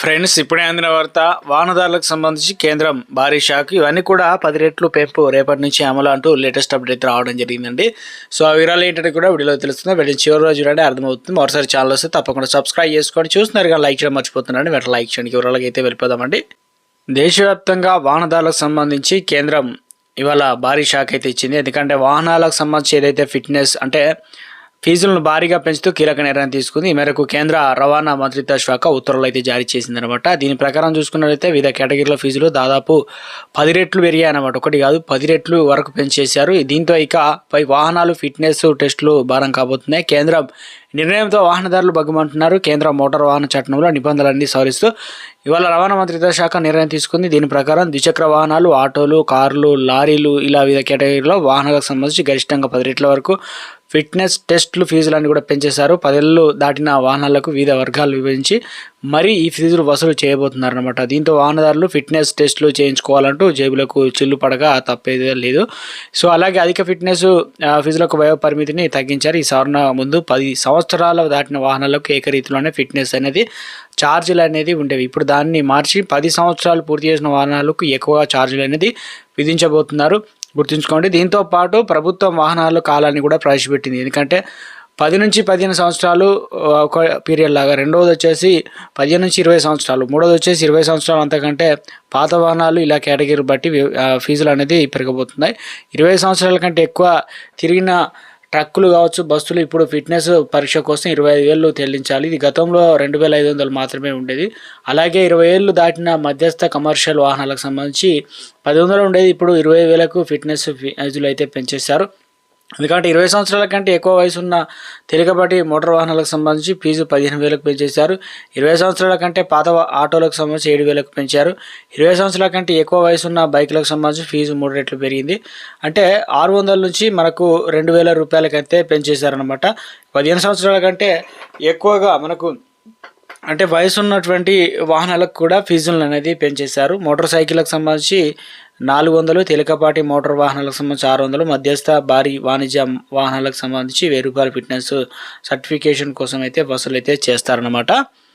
Friends ఇప్పుడే అందిన వార్త వాహనదారులకు సంబంధించి కేంద్రం భారీ షాక్. ఇవన్నీ కూడా పది రెట్లు పెంపు రేపటి నుంచి అమలు అంటూ లేటెస్ట్ అప్డేట్ రావడం జరిగిందండి. సో ఆ వివరాలు ఏంటంటే కూడా వీడియోలో తెలుస్తుంది. వెళ్ళి చివరి రోజు చూడండి అర్థమవుతుంది. మరోసారి ఛానల్ వస్తే తప్పకుండా సబ్స్క్రైబ్ చేసుకోండి చూస్తున్నారు కానీ లైక్ చేయడం మర్చిపోతున్నాండి వెంటనే లైక్ చేయండి. వివరాలకి అయితే వెళ్ళిపోదామండి. దేశవ్యాప్తంగా వాహనదారులకు సంబంధించి కేంద్రం ఇవాళ భారీ షాక్ అయితే ఇచ్చింది. ఎందుకంటే వాహనాలకు సంబంధించి ఏదైతే ఫిట్నెస్ అంటే ఫీజులను భారీగా పెంచుతూ కీలక నిర్ణయం తీసుకుంది. ఈ మేరకు కేంద్ర రవాణా మంత్రిత్వ శాఖ ఉత్తర్వులు అయితే జారీ చేసిందనమాట దీని ప్రకారం చూసుకున్నట్లయితే వివిధ కేటగిరీల ఫీజులు దాదాపు పది రెట్లు పెరిగాయన్నమాట. ఒకటి కాదు పది రెట్లు వరకు పెంచేశారు. దీంతో ఇక పై వాహనాలు ఫిట్నెస్ టెస్టులు భారం కాబోతున్నాయి. కేంద్రం నిర్ణయంతో వాహనదారులు బగ్గుమంటున్నారు కేంద్ర మోటార్ వాహన చట్టంలో నిబంధనలన్నీ సవరిస్తూ ఇవాళ రవాణా మంత్రిత్వ శాఖ నిర్ణయం తీసుకుంది. దీని ప్రకారం ద్విచక్ర వాహనాలు ఆటోలు కార్లు లారీలు ఇలా వివిధ కేటగిరీలో వాహనాలకు సంబంధించి గరిష్టంగా పది రేట్ల వరకు ఫిట్నెస్ టెస్టులు ఫీజులన్నీ కూడా పెంచేశారు. పదేళ్ళు దాటిన వాహనాలకు వివిధ వర్గాలు విభజించి మరీ ఈ ఫీజులు వసూలు చేయబోతున్నారనమాట దీంతో వాహనదారులు ఫిట్నెస్ టెస్టులు చేయించుకోవాలంటూ జేబులకు చిల్లు పడగా తప్పేదే లేదు. సో అలాగే అధిక ఫిట్నెస్ ఫీజులకు వయో పరిమితిని తగ్గించారు. ఈ సవరణ ముందు పది సంవత్సరాలు దాటిన వాహనాలకు ఏకరీతిలోనే ఫిట్నెస్ అనేది ఛార్జీలు అనేది ఉండేవి. ఇప్పుడు దాన్ని మార్చి పది సంవత్సరాలు పూర్తి చేసిన వాహనాలకు ఎక్కువగా ఛార్జీలు అనేది విధించబోతున్నారు. గుర్తుంచుకోండి దీంతో పాటు ప్రభుత్వం వాహనాల కాలాన్ని కూడా ప్రవేశపెట్టింది. ఎందుకంటే పది నుంచి పదిహేను సంవత్సరాలు ఒక పీరియడ్ లాగా రెండవది వచ్చేసి పదిహేను నుంచి ఇరవై సంవత్సరాలు మూడోది వచ్చేసి ఇరవై సంవత్సరాలు అంతకంటే పాత వాహనాలు ఇలా కేటగిరీ బట్టి ఫీజులు అనేది పెరగబోతున్నాయి. ఇరవై సంవత్సరాల కంటే ఎక్కువ తిరిగిన ట్రక్కులు కావచ్చు బస్సులు ఇప్పుడు ఫిట్నెస్ పరీక్ష కోసం ఇరవై ఐదు వేలు చెల్లించాలి. ఇది గతంలో రెండు వేల ఐదు వందలు మాత్రమే ఉండేది. అలాగే ఇరవై ఏళ్ళు దాటిన మధ్యస్థ కమర్షియల్ వాహనాలకు సంబంధించి పది వందలు ఉండేది. ఇప్పుడు ఇరవై వేలకు ఫిట్నెస్ ఫీజులు అయితే పెంచేశారు. ఎందుకంటే ఇరవై సంవత్సరాల కంటే ఎక్కువ వయసు ఉన్న తేలికపాటి మోటార్ వాహనాలకు సంబంధించి ఫీజు పదిహేను వేలకు పెంచేశారు. ఇరవై సంవత్సరాల కంటే పాత ఆటోలకు సంబంధించి ఏడు వేలకు పెంచారు. ఇరవై సంవత్సరాల కంటే ఎక్కువ వయసు ఉన్న బైకులకు సంబంధించి ఫీజు మూడు రెట్లు పెరిగింది. అంటే ఆరు వందల నుంచి మనకు రెండు వేల రూపాయలకైతే పెంచేశారనమాట పదిహేను సంవత్సరాల కంటే ఎక్కువగా మనకు అంటే వయసు ఉన్నటువంటి వాహనాలకు కూడా ఫీజులను అనేది పెంచేశారు. మోటార్ సైకిళ్ళకు సంబంధించి నాలుగు వందలు తేలికపాటి మోటార్ వాహనాలకు సంబంధించి ఆరు వందలు మధ్యస్థ భారీ వాణిజ్య వాహనాలకు సంబంధించి వెయ్యి రూపాయల ఫిట్నెస్ సర్టిఫికేషన్ కోసం అయితే వసూలు అయితే చేస్తారనమాట